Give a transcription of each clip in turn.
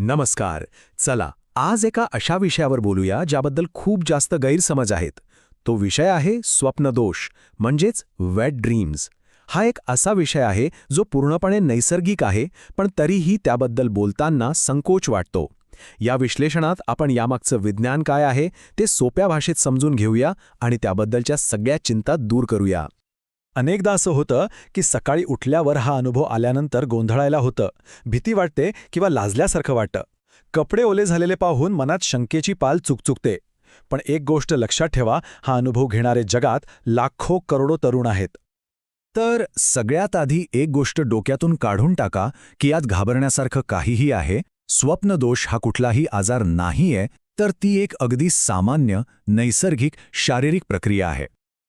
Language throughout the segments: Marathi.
नमस्कार. चला आज एका अशा विषयावर बोलूया ज्याबद्दल खूप जास्त गैरसमज आहेत. तो विषय आहे स्वप्नदोष म्हणजेच वेट ड्रीम्स हा एक असा विषय आहे जो पूर्णपणे नैसर्गिक आहे पण तरीही त्याबद्दल बोलताना संकोच वाटतो. या विश्लेषणात आपण यामागचं विज्ञान काय आहे ते सोप्या भाषेत समजून घेऊया आणि त्याबद्दलच्या सगळ्या चिंता दूर करूया. अनेकदा असं होतं की सकाळी उठल्यावर हा अनुभव आल्यानंतर गोंधळायला होतं. भीती वाटते किंवा लाजल्यासारखं वाटतं. कपडे ओले झालेले पाहून मनात शंकेची पाल चुकचुकते. पण एक गोष्ट लक्षात ठेवा हा अनुभव घेणारे जगात लाखो करोडो तरुण आहेत. तर सगळ्यात आधी एक गोष्ट डोक्यातून काढून टाका की यात घाबरण्यासारखं काहीही आहे स्वप्नदोष हा कुठलाही आजार नाहीये तर ती एक अगदी सामान्य नैसर्गिक शारीरिक प्रक्रिया आहे.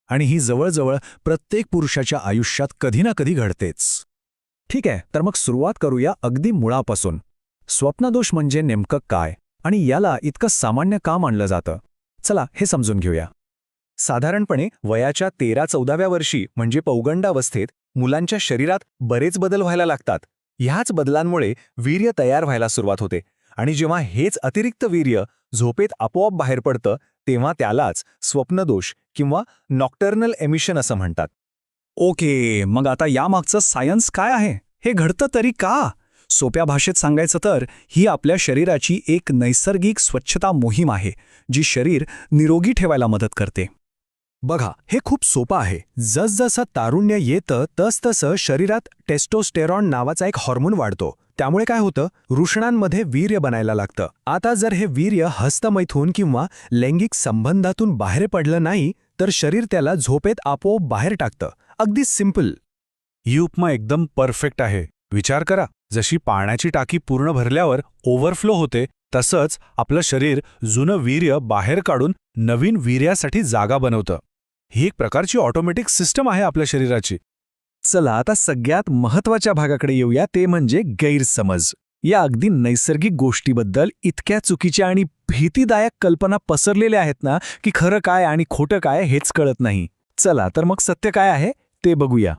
आणि ही जवळजवळ प्रत्येक पुरुषाच्या आयुष्यात कधी ना कधी घडतेच. ठीक आहे तर मग सुरुवात करूया अगदी मुळापासून. स्वप्नदोष म्हणजे नेमकं काय? आणि याला इतकं सामान्य का मानलं जातं? चला हे समजून घेऊया. साधारणपणे वयाच्या तेरा चौदाव्या वर्षी म्हणजे पौगंडावस्थेत मुलांच्या शरीरात बरेच बदल व्हायला लागतात. ह्याच बदलांमुळे वीर्य तयार व्हायला सुरुवात होते. आणि जेव्हा हेच अतिरिक्त वीर्य झोपेत आपोआप बाहेर पडतं तेव्हा त्यालाच स्वप्नदोष किंवा नॉक्टर्नल एमिशन असं म्हणतात. ओके मग आता यामागचं सायन्स काय आहे? हे घडतं तरी का? सोप्या भाषेत सांगायचं तर ही आपल्या शरीराची एक नैसर्गिक स्वच्छता मोहीम आहे जी शरीर निरोगी ठेवायला मदत करते. बघा हे खूप सोपं आहे. जसजसं तारुण्य येतं तसतसं शरीरात टेस्टोस्टेरॉन नावाचा एक हॉर्मोन वाढतो. त्यामुळे काय होतं? वृषणांमध्ये वीर्य बनायला लागतं. आता जर हे वीर्य हस्तमैथून किंवा लैंगिक संबंधातून बाहेर पडलं नाही तर शरीर त्याला झोपेत आपोआप बाहेर टाकतं. अगदी सिंपल. ही उपमा एकदम परफेक्ट आहे. विचार करा. जशी पाण्याची टाकी पूर्ण भरल्यावर ओव्हरफ्लो होते तसंच आपलं शरीर जुनं वीर्य बाहेर काढून नवीन वीर्यासाठी जागा बनवतं. ही एक प्रकारची ऑटोमॅटिक सिस्टम आहे आपल्या शरीराची. चला आता सगळ्यात महत्त्वाच्या भागाकडे येऊया. ते म्हणजे गैरसमज. या अगदी नैसर्गिक गोष्टीबद्दल इतक्या चुकीच्या आणि भीतीदायक कल्पना पसरलेल्या आहेत ना की खरं काय आणि खोटं काय हेच कळत नाही. चला तर मग सत्य काय आहे? ते बघूया.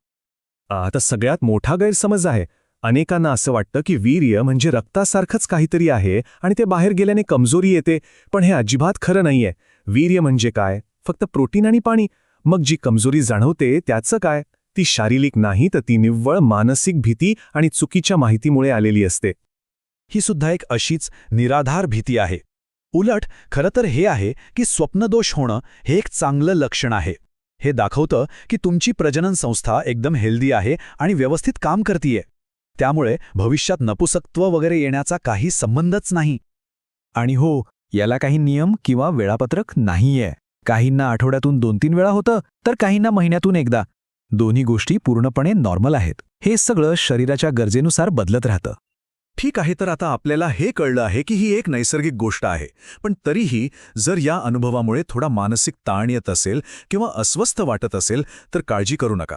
आता सगळ्यात मोठा गैरसमज आहे. अनेकांना असं वाटतं की वीर्य म्हणजे रक्तासारखंच काहीतरी आहे आणि ते बाहेर गेल्याने कमजोरी येते. पण हे अजिबात खरं नाहीये. वीर्य म्हणजे काय? फक्त प्रोटीन आणि पाणी. मग जी कमजोरी जाणवते त्याचं काय? ती शारीरिक नाही तर ती निव्वळ मानसिक भीती आणि चुकीच्या माहितीमुळे आलेली असते. ही सुद्धा एक अशीच निराधार भीती आहे. उलट खरं तर हे आहे की स्वप्नदोष होणं हे एक चांगलं लक्षण आहे. हे दाखवतं की तुमची प्रजनन संस्था एकदम हेल्दी आहे आणि व्यवस्थित काम करतीये. त्यामुळे भविष्यात नपुसकत्व वगैरे येण्याचा काही संबंधच नाही. आणि हो याला काही नियम किंवा वेळापत्रक नाहीये. काहींना आठवड्यातून दोन तीन वेळा होतं तर काहींना महिन्यातून एकदा. दोन्ही गोष्टी पूर्णपणे नॉर्मल आहेत. हे सगळं शरीराच्या गरजेनुसार बदलत राहतं. ठीक आहे तर आता आपल्याला हे कळलं आहे की ही एक नैसर्गिक गोष्ट आहे पण तरीही जर या अनुभवामुळे थोडा मानसिक ताण येत असेल किंवा अस्वस्थ वाटत असेल तर काळजी करू नका.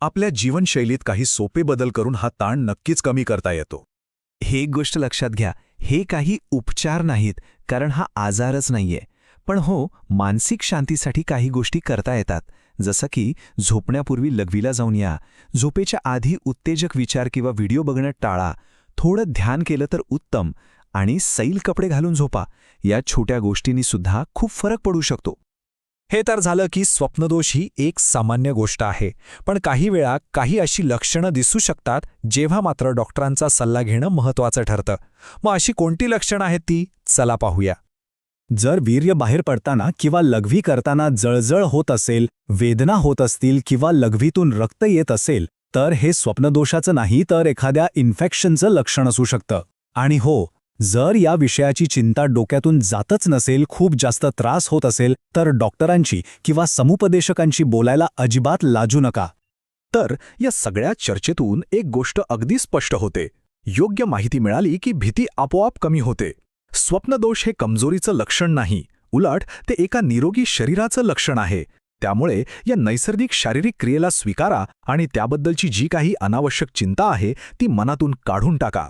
आपल्या जीवनशैलीत काही सोपे बदल करून हा ताण नक्कीच कमी करता येतो. हे एक गोष्ट लक्षात घ्या. हे काही उपचार नाहीत कारण हा आजारच नाहीये. पण हो मानसिक शांतीसाठी काही गोष्टी करता येतात. जसं की झोपण्यापूर्वी लघवीला जाऊन या. झोपेच्या आधी उत्तेजक विचार किंवा व्हिडिओ बघणं टाळा. थोडं ध्यान केलं तर उत्तम. आणि सैल कपडे घालून झोपा. या छोट्या गोष्टींनी सुद्धा खूप फरक पडू शकतो. हे तर झालं की स्वप्नदोष ही एक सामान्य गोष्ट आहे. पण काही वेळा काही अशी लक्षणं दिसू शकतात जेव्हा मात्र डॉक्टरांचा सल्ला घेणं महत्त्वाचं ठरतं. मग अशी कोणती लक्षणं आहेत ती? चला पाहूया. जर वीर्य बाहेर पडताना किंवा लघवी करताना जळजळ होत असेल वेदना होत असतील किंवा लघवीतून रक्त येत असेल तर हे स्वप्नदोषाचं नाही तर एखाद्या इन्फेक्शनचं लक्षण असू शकतं. आणि हो जर या विषयाची चिंता डोक्यातून जातच नसेल खूप जास्त त्रास होत असेल तर डॉक्टरांची किंवा समुपदेशकांशी बोलायला अजिबात लाजू नका. तर या सगळ्या चर्चेतून एक गोष्ट अगदी स्पष्ट होते. योग्य माहिती मिळाली की भीती आपोआप कमी होते. स्वप्नदोष हे कमजोरीचं लक्षण नाही. उलट ते एका निरोगी शरीराचं लक्षण आहे. त्यामुळे या नैसर्गिक शारीरिक क्रियेला स्वीकारा आणि त्याबद्दलची जी काही अनावश्यक चिंता आहे ती मनातून काढून टाका.